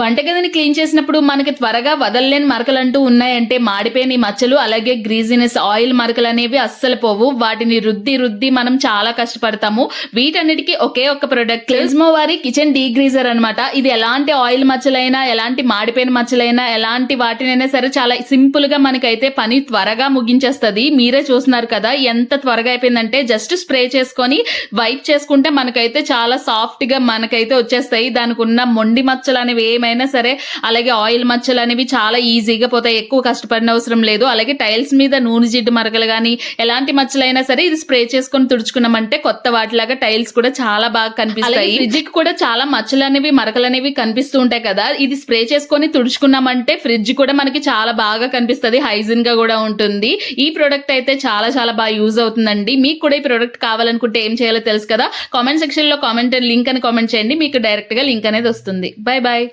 వంటగదిని clean చేసినప్పుడు మనకి త్వరగా వదలలేని మరకలు అంటూ ఉన్నాయంటే మాడిపోయిన ఈ మచ్చలు అలాగే గ్రీజినెస్ ఆయిల్ మరకలు అనేవి అస్సలు పోవు. వాటిని రుద్ది రుద్ది మనం చాలా కష్టపడతాము. వీటన్నిటికీ ఒకే ఒక ప్రొడక్ట్ క్లిజ్మో వారి కిచెన్ డీగ్రీజర్ అనమాట ఇది ఎలాంటి ఆయిల్ మచ్చలైనా ఎలాంటి మాడిపోయిన మచ్చలైనా ఎలాంటి వాటినైనా సరే చాలా సింపుల్గా మనకైతే పని త్వరగా ముగించేస్తుంది. మీరే చూస్తున్నారు కదా ఎంత త్వరగా అయిపోయిందంటే జస్ట్ స్ప్రే చేసుకొని వైప్ చేసుకుంటే మనకైతే చాలా సాఫ్ట్గా మనకైతే వచ్చేస్తాయి. దానికి ఉన్న మొండి మచ్చలు అనేవి ఏమైనా సరే అలాగే ఆయిల్ మచ్చలు అనేవి చాలా ఈజీగా పోతాయి. ఎక్కువ కష్టపడిన అవసరం లేదు. అలాగే టైల్స్ మీద నూనె జిడ్డు మరకలు కానీ ఎలాంటి మచ్చలైనా సరే ఇది స్ప్రే చేసుకొని తుడుచుకున్నామంటే కొత్త వాటిలాగా టైల్స్ కూడా చాలా బాగా కనిపిస్తాయి. ఫ్రిడ్జ్కి కూడా చాలా మచ్చలు అనేవి మరకలు అనేవి కనిపిస్తూ ఉంటాయి కదా. ఇది స్ప్రే చేసుకొని తుడుచుకున్నామంటే ఫ్రిడ్జ్ కూడా మనకి చాలా బాగా కనిపిస్తుంది. హైజీన్గా కూడా ఉంటుంది. ఈ ప్రోడక్ట్ అయితే చాలా చాలా బాగా యూజ్ అవుతుందండి. మీకు కూడా ఈ ప్రోడక్ట్ కావాలనుకుంటే ఏం చేయాలో తెలుసు కదా. కామెంట్ సెక్షన్లో కామెంట్ లింక్ అని కామెంట్ చేయండి. మీకు డైరెక్ట్గా లింక్ అనేది వస్తుంది. Bye bye